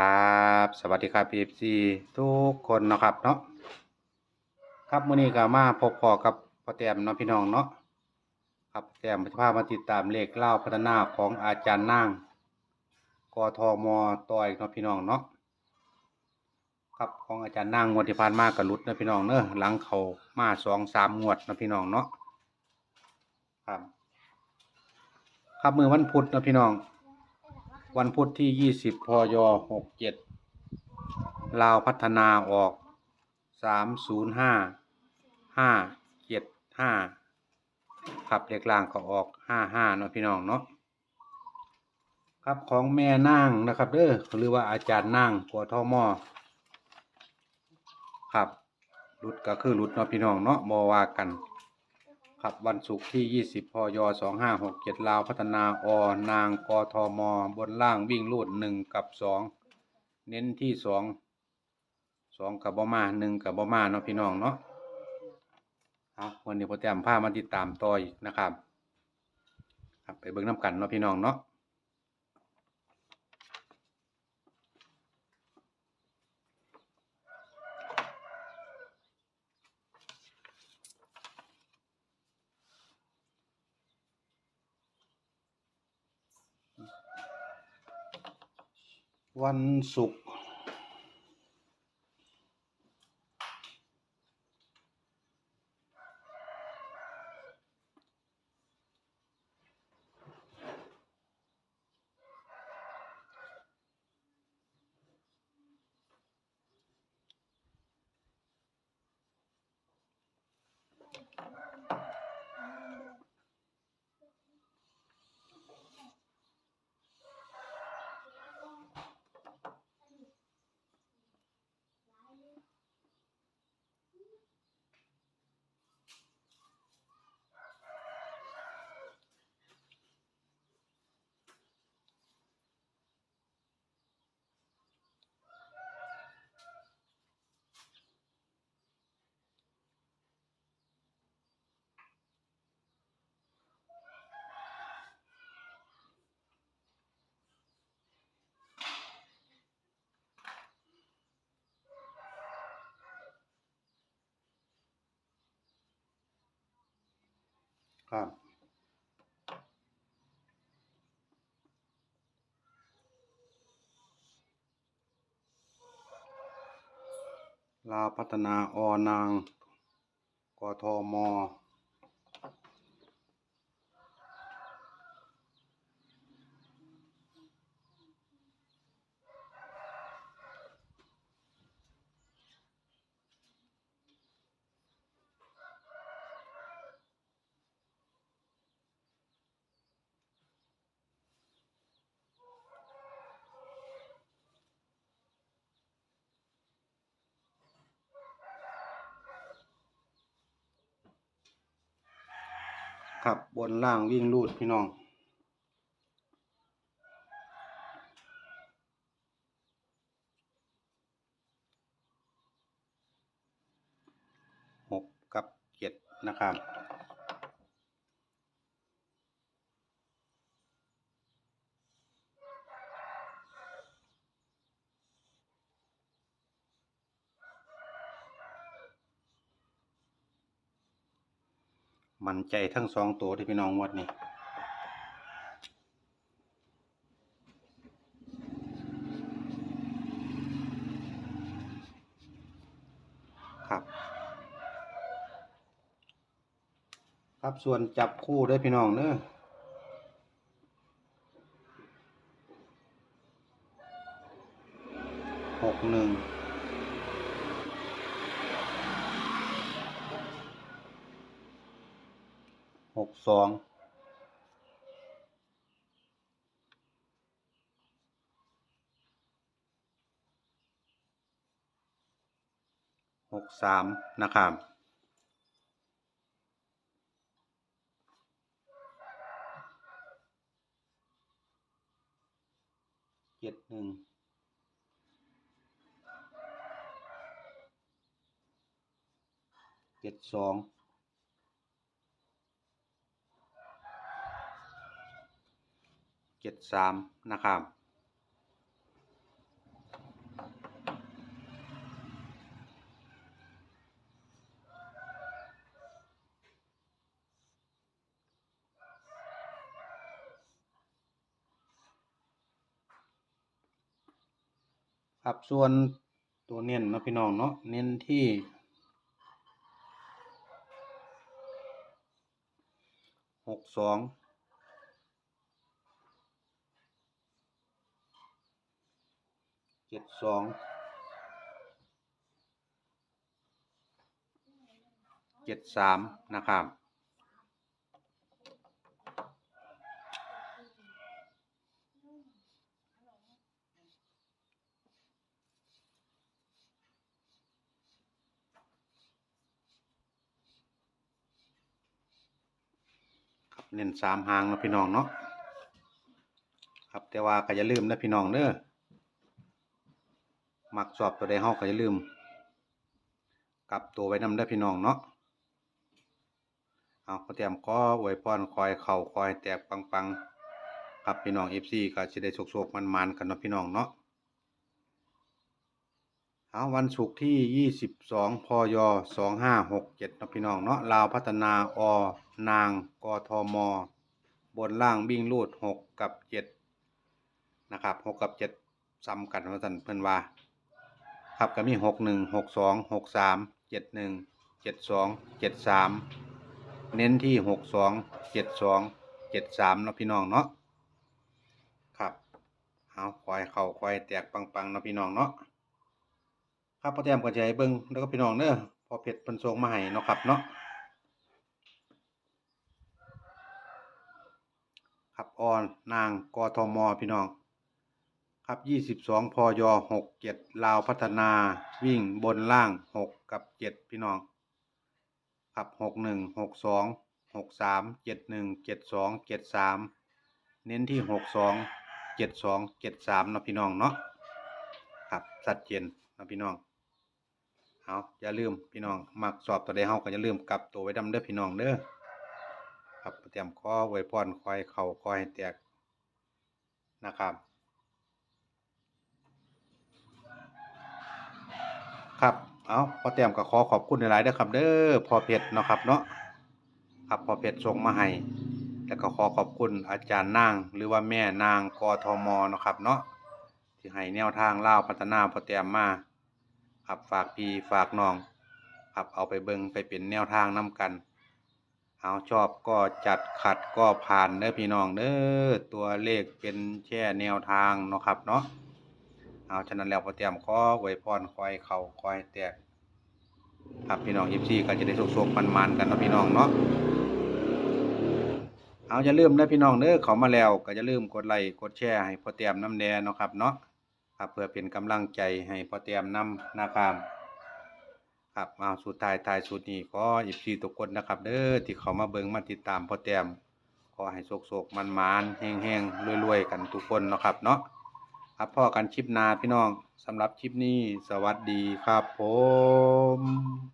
ครับ สวัสดีครับพีเอฟซีทุกคนนะครับเนาะครับมื้อนี้ก็มาพบพอกับพ่อแต้มเนาะพี่น้องเนาะครับพ่อแต้มจะพามาติดตามเลขเล่าพัฒนาของอาจารย์นางกทมต่อยเนาะพี่น้องเนาะครับของอาจารย์นางงวดที่ผ่านมาก็หลุดเนาะพี่น้องเนอะหลังเขามาสองสามงวดเนาะพี่น้องเนาะครับ ครับมือวันพุธเนาะพี่น้อง วันพุธที่ 20 พย 67 ลาวพัฒนาออก 305 575ครับเลขล่างก็ออก 55เนาะพี่น้องเนาะครับของแม่นางนะครับเด้อหรือว่าอาจารย์นางกทมครับรุดก็คือรุดเนาะพี่น้องเนาะบ่ว่ากัน ครับวันศุกร์ที่ 20 พย 2567 ลาวพัฒนาอ นางกทม บนล่างวิ่งรูด 1 กับ 2 เน้นที่ 2 2 กับบอมา 1 กับบอมาเนาะพี่น้องเนาะเอาวันนี้โปรแกรมผ้ามาติดตามต่ออีกนะครับ ครับไปเบิ่งน้ำกันเนาะพี่น้องเนาะ วันศุกร์ ครับลาวพัฒนา อนาง กทม ครับบนล่างวิ่งรูดพี่น้องหกกับเจ็ดนะครับ มันใจทั้งสองตัวที่พี่น้องวัดนี้ครับ ครับส่วนจับคู่ได้พี่น้องเนอะหกหนึ่ง หกสองหกสามนะครับเจ็ดหนึ่งเจ็ดสอง สามนะครับครับส่วนตัวเน้นนะพี่น้องเนาะเน้นที่หกสอง จ็ดสองเจ็ดสามนะครับเน้นสามหางนะพี่น้องเนาะครับแต่ว่าก็อย่าลืมนะพี่น้องเด้อ มักสอบตัวใดเฮาก็อย่าลืม กลับตัวไว้นำได้พี่น้องเนาะเอาก็เตรียมก็อวยพรคอยเข่าคอยแตกปังๆครับพี่น้อง FC ก็สิได้โชคๆมันๆกันเนาะพี่น้องเนาะเอาวันศุกร์ที่ 22 พย 2567เนะพี่น้องเนาะลาวพัฒนาอ นาง กทม บนล่างวิ่งรูด 6 กับ 7 นะครับ 6 กับ 7ซ้ำกันว่าซั่นเพิ่นว่า ครับก็มี6 1 6 2 6 3 7 1 7 2 7 3เน้นที่6 2 7 2 7 3เนาะพี่น้องเนาะครับเอาคอยเข้าคอยแตกปังๆเนาะพี่น้องเนาะครับพอแต้มก็จะให้เบิ่งแล้วก็พี่น้องเด้อพอเพชรเพิ่นส่งมาให้เนาะครับเนาะครับออนนางกทมพี่น้อง ครับ22พย67ลาวพัฒนาวิ่งบนล่าง6กับ7พี่น้อง ครับ61 62 63 71 72 73เน้นที่62 72 73เนาะพี่น้องเนาะครับชัดเจนนะพี่น้องเอาอย่าลืมพี่น้องมักสอบตัวใดเฮาก็อย่าลืมกลับตัวไว้ดำเด้อพี่น้องเด้อครับเตรียมข้อไว้พรคอยเข่าคอยให้แตกนะครับ ครับ เอาพอเตรียมก็ขอขอบคุณหลายๆเด้อครับเด้อพอเพชรเนาะครับเนาะครับพอเพชรส่งมาให้แล้วก็ขอขอบคุณอาจารย์นาง หรือว่าแม่นางกทมเนาะครับเนาะที่ให้แนวทางเล่าพัฒนาพอเตรียมมาครับฝากพี่ฝากน้องครับเอาไปเบิงไปเป็นแนวทางนํกัน เอาชอบก็จัดขัดก็ผ่านเด้อพี่น้องเด้อตัวเลขเป็นแค่แนวทางเนาะครับเนาะเอาฉะนั้นแล้วพอเตรียมขอไว้พรคอยเขาคอยแตก ครับพี่น้องยิซีก็จะได้สุกๆมันๆกันนะพี่น้องเนาะเอาอย่าลืมนะพี่น้องเด้อเขามาแล้วก็อย่าลืมกดไลค์กดแชร์ให้พอเตรียมน้ำแดงเนาะครับเนาะครับเพื่อเป็นกำลังใจให้พอเตรียมน้ำนะครับครับเอาสุดท้ายท้ายสุดนี้ก็ยิซีทุกคนนะครับ เด้อที่เขามาเบิ่งมาติดตามพอเตรียมขอให้โศกๆมันๆแห้งๆรวยๆกันทุกคนเนาะครับเนาะ ครับพ่อกันชิปนาพี่น้องสำหรับคลิปนี้ สวัสดีครับผม